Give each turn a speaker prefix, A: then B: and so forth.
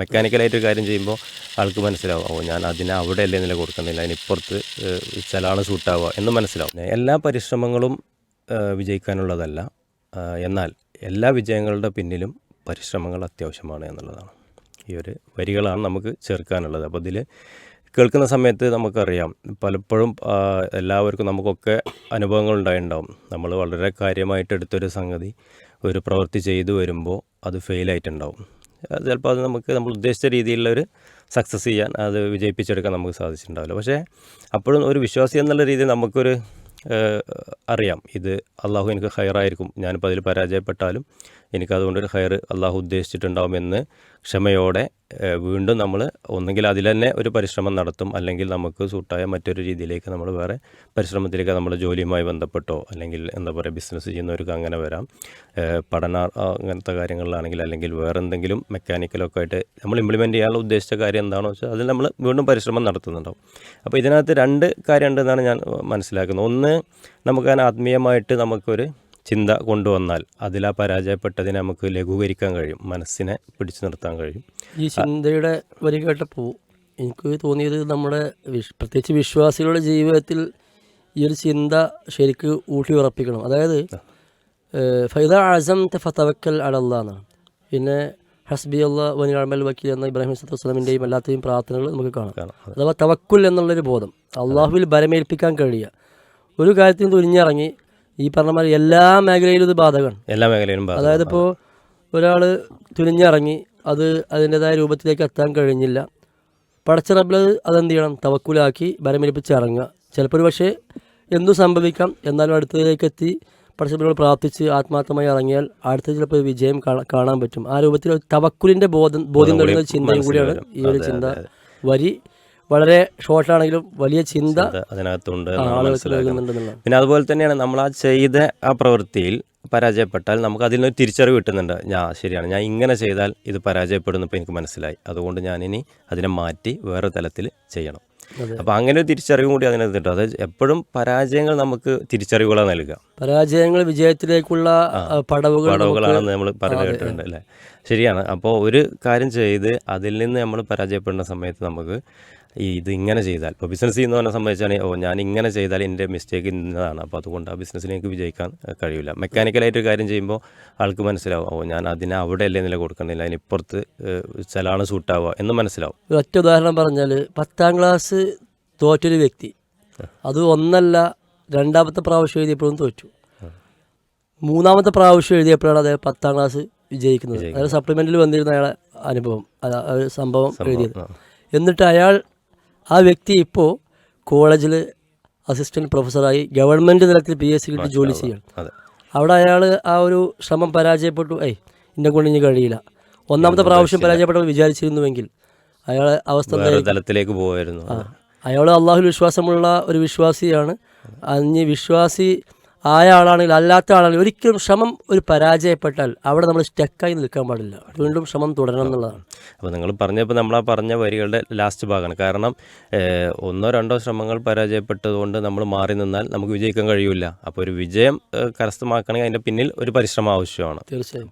A: മെക്കാനിക്കലായിട്ട് ഒരു കാര്യം ചെയ്യുമ്പോൾ ആൾക്ക് മനസ്സിലാവും ഓ ഞാൻ അതിനെ അവിടെ അല്ലേ നില കൊടുക്കുന്നില്ല അതിനിപ്പുറത്ത് ചിലാണ് സൂട്ടാവുക എന്ന് മനസ്സിലാവും. എല്ലാ പരിശ്രമങ്ങളും വിജയിക്കാനുള്ളതല്ല. എന്നാൽ എല്ലാ വിജയങ്ങളുടെ പിന്നിലും പരിശ്രമങ്ങൾ അത്യാവശ്യമാണ് എന്നുള്ളതാണ്. ഈ ഒരു വരികളാണ് നമുക്ക് ചേർക്കാനുള്ളത്. അപ്പോൾ ഇതിൽ കേൾക്കുന്ന സമയത്ത് നമുക്കറിയാം പലപ്പോഴും എല്ലാവർക്കും നമുക്കൊക്കെ അനുഭവങ്ങൾ ഉണ്ടായിട്ടുണ്ടാവും. നമ്മൾ വളരെ കാര്യമായിട്ട് എടുത്തൊരു സംഗതി ഒരു പ്രവൃത്തി ചെയ്തു വരുമ്പോൾ അത് ഫെയിലായിട്ടുണ്ടാവും ചിലപ്പോൾ അത് നമുക്ക് നമ്മൾ ഉദ്ദേശിച്ച രീതിയിലുള്ള ഒരു സക്സസ് ചെയ്യാൻ അത് വിജയിപ്പിച്ചെടുക്കാൻ നമുക്ക് സാധിച്ചിട്ടുണ്ടാവില്ല. പക്ഷേ അപ്പോഴും ഒരു വിശ്വാസി എന്നുള്ള രീതിയിൽ നമുക്കൊരു അറിയാം. ഇത് അള്ളാഹു എനിക്ക് ഹയറായിരിക്കും ഞാനിപ്പോൾ അതിൽ പരാജയപ്പെട്ടാലും എനിക്കതുകൊണ്ടൊരു ഹയർ അള്ളാഹു ഉദ്ദേശിച്ചിട്ടുണ്ടാവുമെന്ന് ക്ഷമയോടെ വീണ്ടും നമ്മൾ ഒന്നെങ്കിൽ അതിൽ തന്നെ ഒരു പരിശ്രമം നടത്തും അല്ലെങ്കിൽ നമുക്ക് സൂട്ടായ മറ്റൊരു രീതിയിലേക്ക് നമ്മൾ വേറെ പരിശ്രമത്തിലേക്ക് നമ്മുടെ ജോലിയുമായി ബന്ധപ്പെട്ടോ അല്ലെങ്കിൽ എന്താ പറയുക ബിസിനസ് ചെയ്യുന്നവർക്ക് അങ്ങനെ വരാം. പഠന അങ്ങനത്തെ കാര്യങ്ങളിലാണെങ്കിൽ അല്ലെങ്കിൽ വേറെ എന്തെങ്കിലും മെക്കാനിക്കലൊക്കെ ആയിട്ട് നമ്മൾ ഇംപ്ലിമെന്റ് ചെയ്യാനുള്ള ഉദ്ദേശിച്ച കാര്യം എന്താണോ വെച്ചാൽ അതിൽ നമ്മൾ വീണ്ടും പരിശ്രമം നടത്തുന്നുണ്ടാവും. അപ്പോൾ ഇതിനകത്ത് രണ്ട് കാര്യമുണ്ടെന്നാണ് ഞാൻ മനസ്സിലാക്കുന്നത്. ഒന്ന് നമുക്ക് ആത്മീയമായിട്ട് നമുക്കൊരു ചിന്ത കൊണ്ടുവന്നാൽ അതിൽ ആ പരാജയപ്പെട്ടതിനെ നമുക്ക് ലഘൂകരിക്കാൻ കഴിയും മനസ്സിനെ പിടിച്ചു നിർത്താൻ കഴിയും.
B: ഈ ചിന്തയുടെ വരി കേട്ടപ്പോൾ എനിക്ക് തോന്നിയത് നമ്മുടെ വിശ് പ്രത്യേകിച്ച് വിശ്വാസികളുടെ ജീവിതത്തിൽ ഈ ഒരു ചിന്ത ശരിക്ക് ഊട്ടി ഉറപ്പിക്കണം അതായത് ഫൈദ അസം ഫതവക്കൽ എന്നാണ്. പിന്നെ ഹസ്ബി അല്ല അഴമൽ വക്കീൽ എന്ന ഇബ്രാഹിം സത്തു വസ്ലമിന്റെയും എല്ലാത്തെയും പ്രാർത്ഥനകൾ നമുക്ക് കാണാം. അഥവാ തവക്കുൽ എന്നുള്ളൊരു ബോധം അള്ളാഹുവിൽ ബലമേൽപ്പിക്കാൻ കഴിയുക. ഒരു കാര്യത്തിൽ തുനിഞ്ഞിറങ്ങി ഈ പറഞ്ഞ മാതിരി എല്ലാ മേഖലയിലും ഇത് ബാധകമാണ്.
A: എല്ലാ മേഖലയിലും
B: അതായത് ഇപ്പോൾ ഒരാൾ തുനിഞ്ഞിറങ്ങി അത് അതിന്റെതായ രൂപത്തിലേക്ക് എത്താൻ കഴിഞ്ഞില്ല. പടച്ച റബ്ബിൽ അതെന്ത് ചെയ്യണം? തവക്കുലാക്കി ബലമേൽപ്പിച്ച് ഇറങ്ങുക ചിലപ്പോൾ ഒരു പക്ഷേ എന്തും സംഭവിക്കാം? എന്നാലും അടുത്തതിലേക്ക് എത്തി പടച്ചറബിനോട് പ്രാർത്ഥിച്ച് ആത്മാർത്ഥമായി ഇറങ്ങിയാൽ അടുത്ത ചിലപ്പോൾ വിജയം കാണാൻ പറ്റും. ആ രൂപത്തിൽ തവക്കുലിന്റെ ബോധം ബോധ്യം
A: തുടങ്ങിയ
B: നൽകുന്ന ചിന്തയും കൂടിയാണ് ഈ ഒരു ചിന്ത. വരി വളരെ ഷോർട്ടാണെങ്കിലും വലിയ ചിന്ത
A: അതിനകത്തുണ്ട് പിന്നെ അതുപോലെ തന്നെയാണ് നമ്മൾ ആ ചെയ്ത ആ പ്രവൃത്തിയിൽ പരാജയപ്പെട്ടാൽ നമുക്ക് അതിൽ നിന്നൊരു തിരിച്ചറിവ് കിട്ടുന്നുണ്ട്. ഞാൻ ശരിയാണ്. ഞാൻ ഇങ്ങനെ ചെയ്താൽ ഇത് പരാജയപ്പെടുന്നു ഇപ്പോൾ എനിക്ക് മനസ്സിലായി. അതുകൊണ്ട് ഞാനിനി അതിനെ മാറ്റി വേറെ തലത്തിൽ ചെയ്യണം. അപ്പൊ അങ്ങനെ ഒരു തിരിച്ചറിവും കൂടി അതിനകത്ത് കിട്ടും. അത് എപ്പോഴും പരാജയങ്ങൾ നമുക്ക് തിരിച്ചറിവുകളാണ് നൽകുക.
B: പരാജയങ്ങൾ വിജയത്തിലേക്കുള്ള പടവുകൾ
A: പടവുകളാണെന്ന് നമ്മൾ പറഞ്ഞു കേട്ടിട്ടുണ്ട് അല്ലേ? ശരിയാണ്. അപ്പോൾ ഒരു കാര്യം ചെയ്ത് അതിൽ നിന്ന് നമ്മൾ പരാജയപ്പെടുന്ന സമയത്ത് നമുക്ക് ഈ ഇത് ഇങ്ങനെ ചെയ്താൽ ഇപ്പോൾ ബിസിനസ് ചെയ്യുന്നവനെ സംബന്ധിച്ചാണ് ഓ ഞാൻ ഇങ്ങനെ ചെയ്താൽ എന്റെ മിസ്റ്റേക്ക് ഇന്നതാണ്. അപ്പോൾ അതുകൊണ്ട് ആ ബിസിനസ്സിലേക്ക് വിജയിക്കാൻ കഴിയില്ല. മെക്കാനിക്കലായിട്ട് ഒരു കാര്യം ചെയ്യുമ്പോൾ ആൾക്ക് മനസ്സിലാവും ഓ ഞാൻ അതിന് അവിടെ അല്ലേ നില കൊടുക്കണില്ല അതിനിപ്പുറത്ത് ചിലാണ് സൂട്ടാവുക എന്ന് മനസ്സിലാവും.
B: ഒറ്റ ഉദാഹരണം പറഞ്ഞാൽ പത്താം ക്ലാസ് തോറ്റൊരു വ്യക്തി. അത് ഒന്നല്ല രണ്ടാമത്തെ പ്രാവശ്യം എഴുതിയപ്പോഴും തോറ്റു. മൂന്നാമത്തെ പ്രാവശ്യം എഴുതിയപ്പോഴാണ് അദ്ദേഹം പത്താം ക്ലാസ് വിജയിക്കുന്നത്. അതായത് സപ്ലിമെന്റിൽ വന്നിരുന്ന അയാളെ അനുഭവം. സംഭവം എഴുതിയത്. എന്നിട്ട് അയാൾ ആ വ്യക്തി ഇപ്പോൾ കോളേജിൽ അസിസ്റ്റന്റ് പ്രൊഫസറായി ഗവൺമെന്റ് തലത്തിൽ പി എസ് സി കിട്ടി ജോലി ചെയ്യണം അവിടെ അയാൾ ആ ഒരു ശ്രമം പരാജയപ്പെട്ടു. ഏയ് ഇന്നെ കൊണ്ട് ഇനി കഴിയില്ല. ഒന്നാമത്തെ പ്രാവശ്യം പരാജയപ്പെട്ടവർ വിചാരിച്ചിരുന്നുവെങ്കിൽ അയാളെ അവസ്ഥ
A: തലത്തിലേക്ക് പോകുമായിരുന്നു
B: അയാൾ അള്ളാഹുൽ വിശ്വാസമുള്ള ഒരു വിശ്വാസിയാണ്. അഞ്ഞ് വിശ്വാസി ആയ ആളാണെങ്കിൽ അല്ലാത്ത ആളാണെങ്കിൽ ഒരിക്കലും ശ്രമം ഒരു പരാജയപ്പെട്ടാൽ അവിടെ നമ്മൾ സ്റ്റക്കായി നിൽക്കാൻ പാടില്ല. വീണ്ടും ശ്രമം തുടരണം എന്നുള്ളതാണ്.
A: അപ്പോൾ നിങ്ങൾ പറഞ്ഞപ്പോൾ നമ്മൾ ആ പറഞ്ഞ വരികളുടെ ലാസ്റ്റ് ഭാഗമാണ്. കാരണം ഒന്നോ രണ്ടോ ശ്രമങ്ങൾ പരാജയപ്പെട്ടതുകൊണ്ട് നമ്മൾ മാറി നിന്നാൽ നമുക്ക് വിജയിക്കാൻ കഴിയില്ല അപ്പോൾ ഒരു വിജയം കരസ്ഥമാക്കണമെങ്കിൽ അതിന്റെ പിന്നിൽ ഒരു പരിശ്രമം ആവശ്യമാണ്.
B: തീർച്ചയായും.